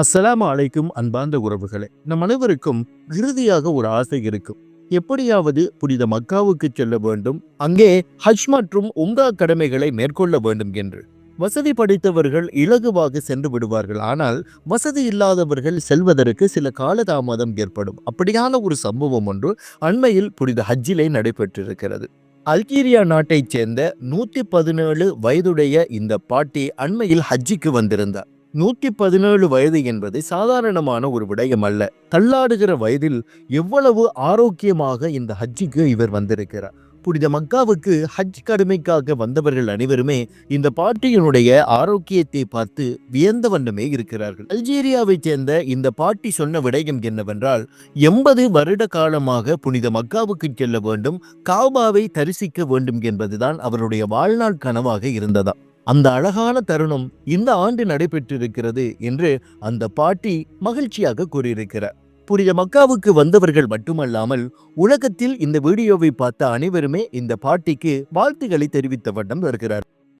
அஸ்ஸலாமு அலைக்கும் அன்பார்ந்த உறவுகளே நம் அனைவருக்கும் இறுதியாக ஒரு ஆசை இருக்கும். எப்படியாவது புனித மக்காவுக்கு செல்ல வேண்டும் அங்கே ஹஜ் மற்றும் உம்ரா கடமைகளை மேற்கொள்ள வேண்டும் என்று. வசதி படைத்தவர்கள் இலகுவாக சென்று விடுவார்கள் ஆனால் வசதி இல்லாதவர்கள் செல்வதற்கு சில காலதாமதம் ஏற்படும். அப்படியான ஒரு சம்பவம் ஒன்று அண்மையில் புனித ஹஜ்ஜிலே நடைபெற்றிருக்கிறது. அல்ஜீரியா நாட்டைச் சேர்ந்த நூத்தி பதினேழு வயதுடைய இந்த பாட்டி அண்மையில் ஹஜ்ஜிக்கு வந்திருந்தார். நூற்றி பதினேழு வயது என்பது சாதாரணமான ஒரு விடயம் அல்ல. தள்ளாடுகிற வயதில் எவ்வளவு ஆரோக்கியமாக இந்த ஹஜ்ஜிக்கு இவர் வந்திருக்கிறார். புனித மக்காவுக்கு ஹஜ் கடமைக்காக வந்தவர்கள் அனைவருமே இந்த பாட்டியினுடைய ஆரோக்கியத்தை பார்த்து வியந்த வண்ணமே இருக்கிறார்கள். அல்ஜீரியாவைச் சேர்ந்த இந்த பாட்டி சொன்ன விடயம் என்னவென்றால் எண்பது வருட காலமாக புனித மக்காவுக்கு செல்ல வேண்டும் காபாவை தரிசிக்க வேண்டும் என்பதுதான் அவருடைய வாழ்நாள் கனவாக இருந்ததா அந்த அழகான தருணம் இந்த ஆண்டு நடைபெற்றிருக்கிறது என்று அந்த பாட்டி மகிழ்ச்சியாக கூறியிருக்கிறார். புனித மக்காவுக்கு வந்தவர்கள் மட்டுமல்லாமல் உலகத்தில் இந்த வீடியோவை பார்த்த அனைவருமே இந்த பாட்டிக்கு வாழ்த்துக்களை தெரிவித்த வண்ணம் வருகிறார்